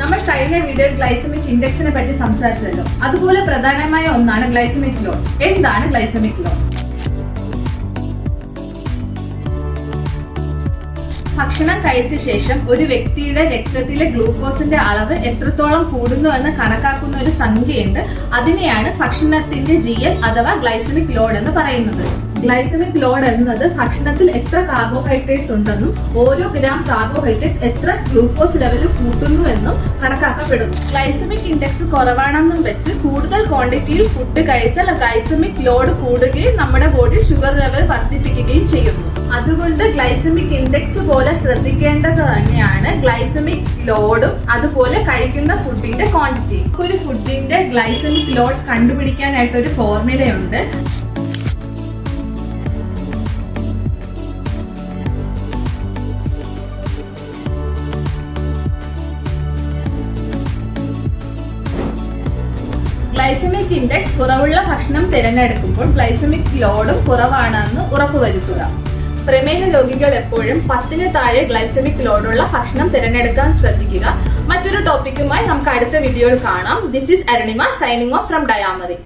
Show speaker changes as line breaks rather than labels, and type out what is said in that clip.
നമ്മൾ കഴിഞ്ഞ video glycaemic ഇൻഡെക്സിനെ പറ്റി സംസാരിച്ചല്ലോ. അതുപോലെ പ്രധാനമായ ഒന്നാണ് ഗ്ലൈസമിക് ലോഡ് എന്താണ് ഗ്ലൈസമിക് ലോഡ് ഭക്ഷണം കഴിച്ച ശേഷം ഒരു വ്യക്തിയുടെ രക്തത്തിലെ ഗ്ലൂക്കോസിന്റെ അളവ് എത്രത്തോളം കൂടുന്നു എന്ന് കണക്കാക്കുന്ന ഒരു സംഖ്യയുണ്ട്. അതിനെയാണ് ഭക്ഷണത്തിന്റെ ജി അഥവാ ഗ്ലൈസമിക് ലോഡ് എന്ന് പറയുന്നത്. ഗ്ലൈസമിക് ലോഡ് എന്നത് ഭക്ഷണത്തിൽ എത്ര കാർബോഹൈഡ്രേറ്റ്സ് ഉണ്ടെന്നും ഓരോ ഗ്രാം കാർബോഹൈഡ്രേറ്റ്സ് എത്ര ഗ്ലൂക്കോസ് ലെവൽ കൂട്ടുന്നു എന്നും കണക്കാക്കപ്പെടുന്നു. ഗ്ലൈസമിക് ഇൻഡെക്സ് കുറവാണെന്നും വെച്ച് കൂടുതൽ ക്വാണ്ടിറ്റിയിൽ ഫുഡ് കഴിച്ചാൽ ഗ്ലൈസമിക് ലോഡ് കൂടുകയും നമ്മുടെ ബോഡി ഷുഗർ ലെവൽ വർദ്ധിപ്പിക്കുകയും ചെയ്യുന്നു. അതുകൊണ്ട് ഗ്ലൈസമിക് ഇൻഡെക്സ് പോലെ ശ്രദ്ധിക്കേണ്ടത് തന്നെയാണ് ഗ്ലൈസമിക് ലോഡും അതുപോലെ കഴിക്കുന്ന ഫുഡിന്റെ ക്വാണ്ടിറ്റി ഒരു ഫുഡിന്റെ ഗ്ലൈസമിക് ലോഡ് കണ്ടുപിടിക്കാനായിട്ട് ഒരു ഫോർമുലയുണ്ട് ഗ്ലൈസമിക് ഇൻഡെക്സ് കുറവുള്ള ഭക്ഷണം തിരഞ്ഞെടുക്കുമ്പോൾ ഗ്ലൈസമിക് ലോഡും കുറവാണെന്ന് ഉറപ്പുവരുത്തുക പ്രമേഹ രോഗികൾ എപ്പോഴും പത്തിന് താഴെ ഗ്ലൈസമിക് ലോഡുള്ള ഭക്ഷണം തിരഞ്ഞെടുക്കാൻ ശ്രദ്ധിക്കുക. മറ്റൊരു ടോപ്പിക്കുമായി നമുക്ക് അടുത്ത വീഡിയോയിൽ കാണാം. This is Arunima signing off from ഡയാമറി